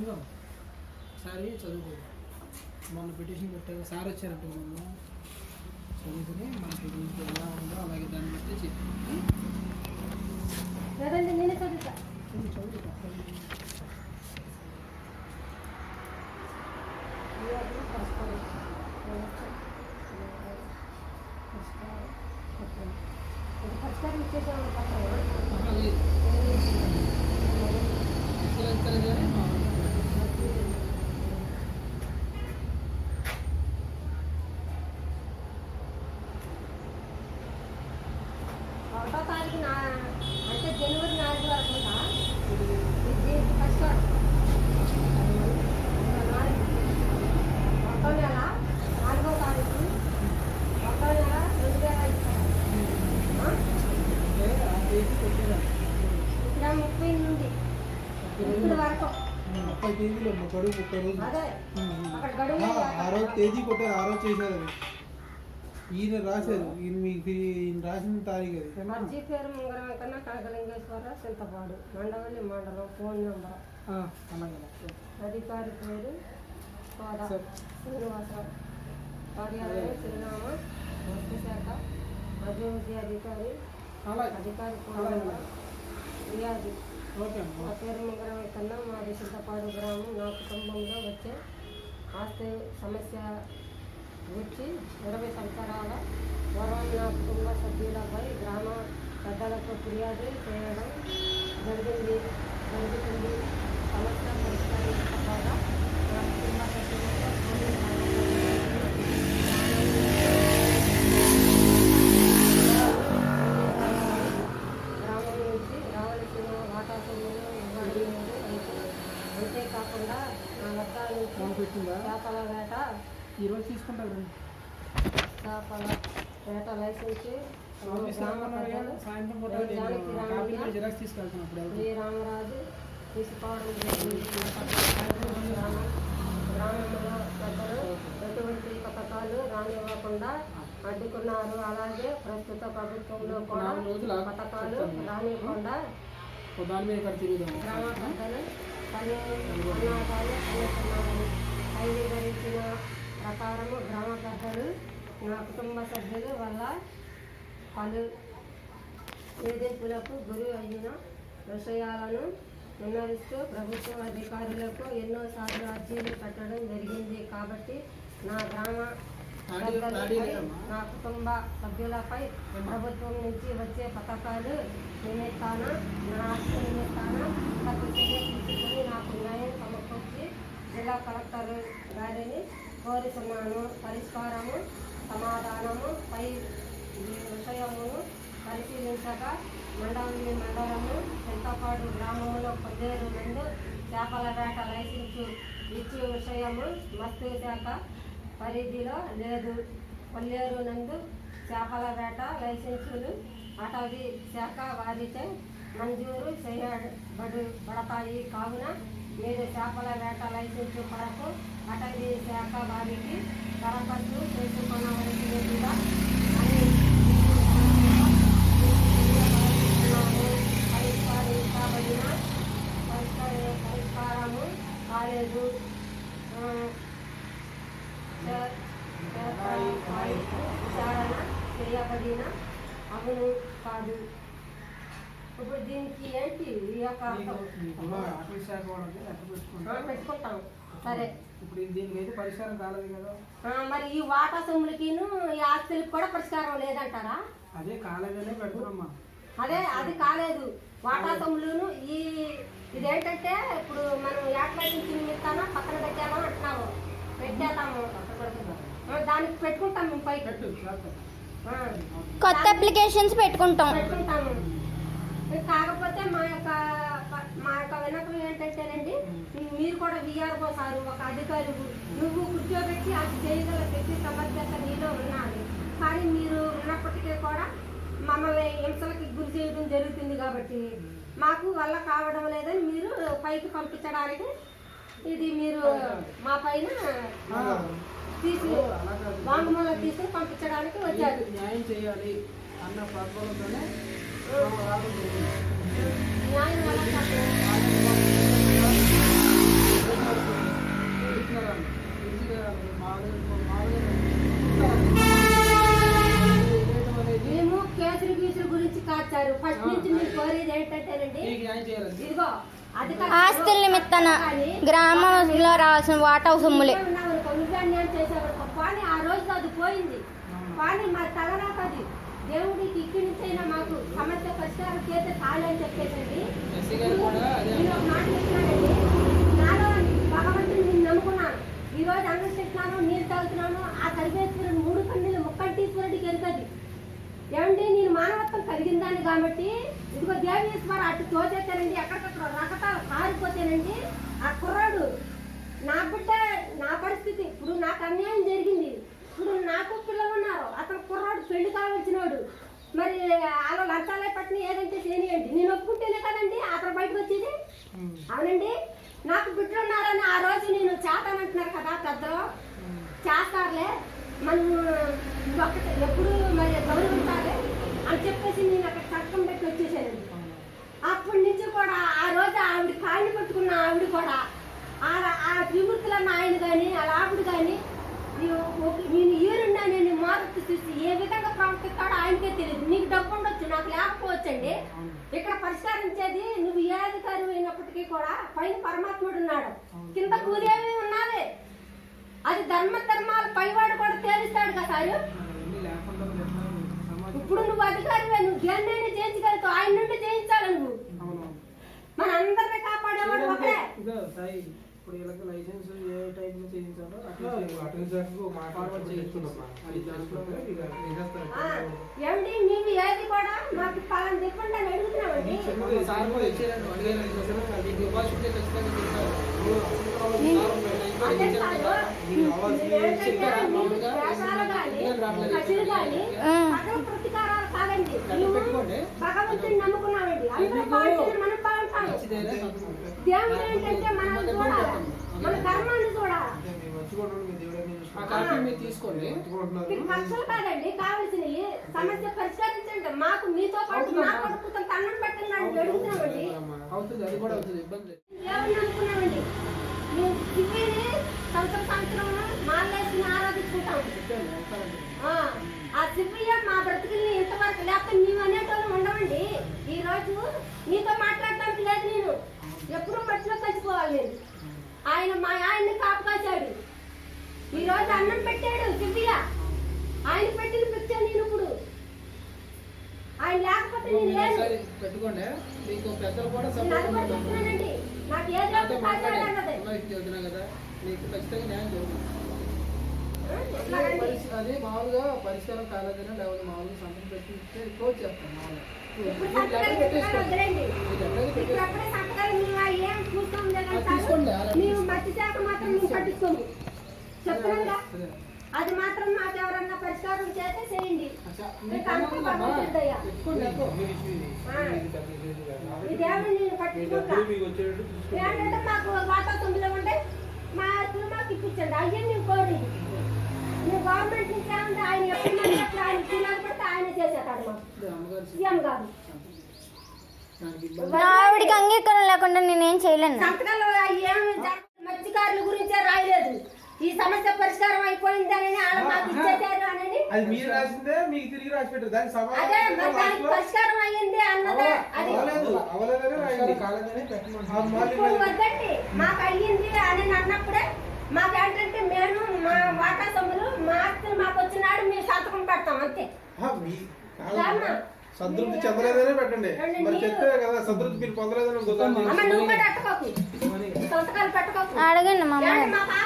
ఇంకా సారి చదువుకో మొన్న పిటిషన్ పెట్టాక సార్ వచ్చారంట మొన్న చదువుకుని మనకి దీంట్లో ఎలా ఉందో అలాగే దాన్ని బట్టి చెప్పి చదువుతా చదువు పరిష్కారం ఇచ్చేసాము పక్కన ఒకటో తారీఖు నా అంటే జనవరి నాలుగు వరకు ఉందా? ఇది ఫస్ట్ వరకు. నాలుగు. ఒకటో నెల నాలుగో తారీఖు ఒకటో నెల రెండు వేల ఇరవై. ఆ? ఇక్కడ ముప్పై నుండి ఇప్పుడు వరకు ముప్పై తేదీలో మా గడువు ఆ, ఆ రోజు తేదీ కొట్టారు ఆ రోజు చేశారు. అది. ఈయన రాశారు. ఈయన మీకు ఈయన రాసిన తారీఖు అది. మర్జీ పేరు ముంగరం కన్నా కనకలింగేశ్వర చింతపాడు. మండవల్లి మండలం ఫోన్ నెంబర్. అధికారి పేరు కోద. శ్రీనివాసరావు. కార్యాలయం చిరునామా వస్తు శాఖ అభివృద్ధి అధికారి అధికారి ఫిర్యాదు ఓకే. మా పేరు ముంగరం కన్నా మా విశుద్ధపాడు గ్రామం నా కుటుంబంలో వచ్చే ఆస్తి సమస్య గురించి ఇరవై సంవత్సరాల పూర్వం నా కుటుంబ సభ్యులపై గ్రామ పెద్దలకు ఫిర్యాదు చేయడం జరిగింది. జరుగుతుంది సమస్య పరిష్కరించకపోగా నా కుటుంబ సభ్యులతో పోలీసు గ్రామం నుంచి రావలసిన వాటా సొమ్ములు ఇవ్వడం అయితే పెట్టిందా? చేపల వేట. ఈరోజు తీసుకుంటారు చేపల వేట లైసెన్స్ రామరాజు తీసుకోవడం గ్రామంలో పెద్దలు ఎటువంటి పథకాలు రానివ్వకుండా అడ్డుకున్నారు. అలాగే ప్రస్తుత ప్రభుత్వంలో కూడా. పథకాలు రానివ్వకుండా గ్రామ పెద్దలు పని అనాథాలు చేస్తున్నారు అంగీకరించిన ప్రకారము గ్రామ పెద్దలు నా కుటుంబ సభ్యులు వల్ల పలు వేధింపులకు గురి అయిన విషయాలను విన్నవిస్తూ ప్రభుత్వ అధికారులకు ఎన్నోసార్లు అర్జీలు పెట్టడం జరిగింది. కాబట్టి నా గ్రామ నా కుటుంబ సభ్యులపై ప్రభుత్వం నుంచి వచ్చే పథకాలు నిమిత్తాన నా ఆస్తి నిమిత్తాన తీసుకుని నాకు న్యాయం సమకూర్చి జిల్లా కలెక్టర్ గారిని కోరుతున్నాను. పరిష్కారము సమాధానము పై విషయమును పరిశీలించగా మండలి మండలము చింతపాడు గ్రామంలో పొద్దేరు నుండి చేపల వేట లైసెన్సు ఇచ్చే విషయము మస్తు శాఖ పరిధిలో లేదు. కొల్లేరు నందు చేపల వేట లైసెన్సులు అటవీ శాఖ వారిచే మంజూరు చేయబడు పడతాయి. కావున మీరు చేపల వేట లైసెన్సు కొరకు అటవీ శాఖ వారికి దరఖాస్తు చేసుకున్నవలసిందిగా అని పరిష్కరించబడిన పరిష్కారము కాలేదు. అవును కాదు ఇప్పుడు దీనికి ఏంటి పెట్టుకుంటాం. సరే. ఇప్పుడు దీనికైతే పరిష్కారం కాలేదు కదా. మరి ఈ వాటా సొమ్ములకిను ఈ ఆస్తులకి కూడా పరిష్కారం లేదంటారా? అదే కాలేదనే పెడుతున్నామ్మా అదే అది కాలేదు. వాటా సొమ్ములును ఈ ఇదేంటంటే ఇప్పుడు మనం యాట్లైసెన్స్ నిమిత్తాన పక్కన పెట్టామో అంటున్నాము. పెట్టేస్తాము. దానికి పెట్టుకుంటాం మేము పైకి. కొత్త అప్లికేషన్స్ పెట్టుకుంటాం. పెట్టుకుంటాము. కాకపోతే మా యొక్క మా యొక్క వినకం ఏంటంటేనండి మీరు కూడా విఆర్ఓ సారు ఒక అధికారి నువ్వు కూర్చోబెట్టి అది చేయగల శక్తి సమర్థత నీలో ఉన్నది కానీ మీరు ఉన్నప్పటికీ కూడా మమ్మల్ని హింసలకి గురి చేయడం జరుగుతుంది కాబట్టి మాకు వల్ల కావడం లేదని మీరు పైకి పంపించడానికి ఇది మీరు మా పైన తీసి తీసి పంపించడానికి వచ్చారు. న్యాయం చేయాలి అన్న మేము కేసులు గీసులు గురించి కాచారు ఫస్ట్ నుంచి మీరు కోరేది ఏంటంటేనండి ఆస్తుల నిమిత్తన గ్రామంలో రావాల్సిన వాటా సొమ్ములే. అన్యాయం చేసావనుకో. కానీ ఆ రోజు అది పోయింది. కానీ మా తలరాత అది దేవుడికి ఇక్కడి నుంచి అయినా మాకు సమస్య పరిష్కారం చేస్తే చాలు అని చెప్పేసండి నేను ఒక మాట చెప్తున్నానండి నాలో భగవంతుని నేను నమ్ముకున్నాను. ఈ రోజు అన్నం నీళ్ళు తాగుతున్నాను. ఆ సర్వేశ్వరుడు మూడు కన్నులు ముక్కంటీశ్వరుడికి ఎరుగది ఏమండి నేను మానవత్వం కలిగిందాన్ని కాబట్టి ఇదిగో దేవీశ్వర అటు తోచేస్తానండి ఎక్కడికక్కడ రకతాలు కారిపోతేనండి ఆ కుర్రాడు నా బిడ్డ నా పరిస్థితి ఇప్పుడు నాకు అన్యాయం జరిగింది ఇప్పుడు నాకు పిల్లలు ఉన్నారు అతను కుర్రాడు పెళ్ళి కావాల్సినోడు ఆలో లంచాలే పట్టిన ఏదంటే చేయనియండి నేను ఒప్పుకుంటేనే కదండి అతను బయటకు వచ్చేది? అవునండి. నాకు బిడ్డలు ఉన్నారని ఆ రోజు నేను చేతానంటున్నారు కదా పెద్దలు. చేస్తారులే. మనం ఒకటి ఎప్పుడు మరి గౌరవించాలి అని చెప్పేసి నేను అక్కడ చట్టం పెట్టి వచ్చేసానండి. అప్పటి నుంచి కూడా ఆ రోజు ఆవిడ కాళ్ళు పట్టుకున్న ఆవిడ కూడా ఆ ఆ త్రిమూర్తులన్న ఆయన కానీ ఆ ఆవిడ కానీ నేను ఈరున్నా నేను మారుతూ చూసి ఏ విధంగా ప్రవర్తిస్తాడో ఆయనకే తెలియదు. నీకు డబ్బు ఉండొచ్చు నాకు లేకపోవచ్చండి. ఇక్కడ పరిష్కరించేది నువ్వు ఏ అధికారి అయినప్పటికీ కూడా పైన పరమాత్ముడు ఉన్నాడు. కింద కూదేవి ఉన్నది అది ధర్మ ధర్మాలు పైవాడు కూడా తేలిస్తాడు కదా ఇప్పుడు నువ్వు అధికారివే నువ్వు దేన్నైనా చేయించగలుగుతావు ఆయన నుండి చేయించాలి నువ్వు? మన అందరిని కాపాడేవాడు సాయి. ఇప్పుడు వీళ్ళకి లైసెన్స్ ఏ టైప్లో చేయించాలో అట్లా ఫార్వర్డ్ చేయించుకున్నాం ఏమండి మేము ఏది కూడా మాకు పలానా చెప్పండి అని అడుగుతున్నామండి సార్ కూడా అడిగారు ఖచ్చితంగా. భగవంతుని నమ్ముకున్నామండి. అందరూ మనం దేవుడు ఏంటంటే మనం చూడాలి మన కర్మాన్ని చూడాలి ఖర్చులు కాదండి సమస్య పరిష్కరించండి మాకు మీతో పాటు మా కొడుకుతో తన్నం పెట్టండి అని అడుగుతున్నామండి దేవుడిని సంవత్సరం సంవత్సరం మాలేసి ఆరాధించుకుంటాం ఆ, ఆ శివయ్య మా బ్రతుకుల్ని ఇంతవరకు లేకపోతే నీవు అనేటోళ్ళు ఉండవండి. ఈ రోజు నీతో మాట్లాడటానికి లేదు నేను. ఎప్పుడు మట్టిలో కలిసిపోవాలి నేను. ఆయన మా ఆయన్ని కాపు కాశాడు ఈ రోజు అన్నం పెట్టాడు శివయ్య ఆయన పెట్టిన పిచ్చా నేను ఇప్పుడు. ఆయన లేకపోతే నేను పెట్టుకోండి. మీకు పెద్దలు కూడా నాకు ఏ నాతో దేవుడు మాట్లాడాను కాశాడన్నది ఉన్న వ్యక్తి వదినా కదా మీకు ఖచ్చితంగా న్యాయం జరుగుతుంది. అది మామూలుగా పరిష్కారం కాలేదని లేకపోతే మామూలుగా సంతకం పెట్టి ఇస్తే క్లోజ్ చేస్తాం మామూలుగా అది మాత్రం మాకు ఎవరన్నా పరిష్కారం చేస్తే చేయండి. దేవుడిని నేను పట్టించుకుంటా మీకు ఉంటే మా మాకు ఇప్పించండి. అయ్యే మేము కోరేది మేము గవర్నమెంట్ నుంచి ఏమంటే ఆయన ఎప్పుడు మాట్లాడితే ఆయన తినాలి పడితే ఆయన చేసేటాడు మాకు ఇది అమ్మగారు సీఎం గారు. దానికి ఇబ్బంది. నా ఆవిడికి అంగీకారం లేకుండా నేనేం చేయలేను. సంతకాలు ఏమి మత్స్యకారుల గురించే రాయలేదు. ఈ సమస్య పరిష్కారం అయిపోయిందని మాకు ఇచ్చేసారు అని అది మీరు రాసిందే మీకు తిరిగి రాసి పెట్టారు. దానికి అదే మరి దానికి సమాధానం పరిష్కారం అయ్యింది అన్నదే? అది ఇప్పుడు వద్దండి. మాకు అయ్యింది అని అన్నప్పుడే మాకు ఏంటంటే మేము మా వాటా సొమ్ములు మా ఆస్తులు మాకు వచ్చినాడు మేము సంతకం పెడతాం అంతే. సంతృప్తి చెందలేదనే పెట్టండి. మరి మీరు- చెప్తే కదా సంతృప్తి మీరు పొందలేదని గుర్తు అమ్మ నువ్వు కూడా అట్టుకోకు సంతకాలు పెట్టుకోకు. అడగండి మా పాప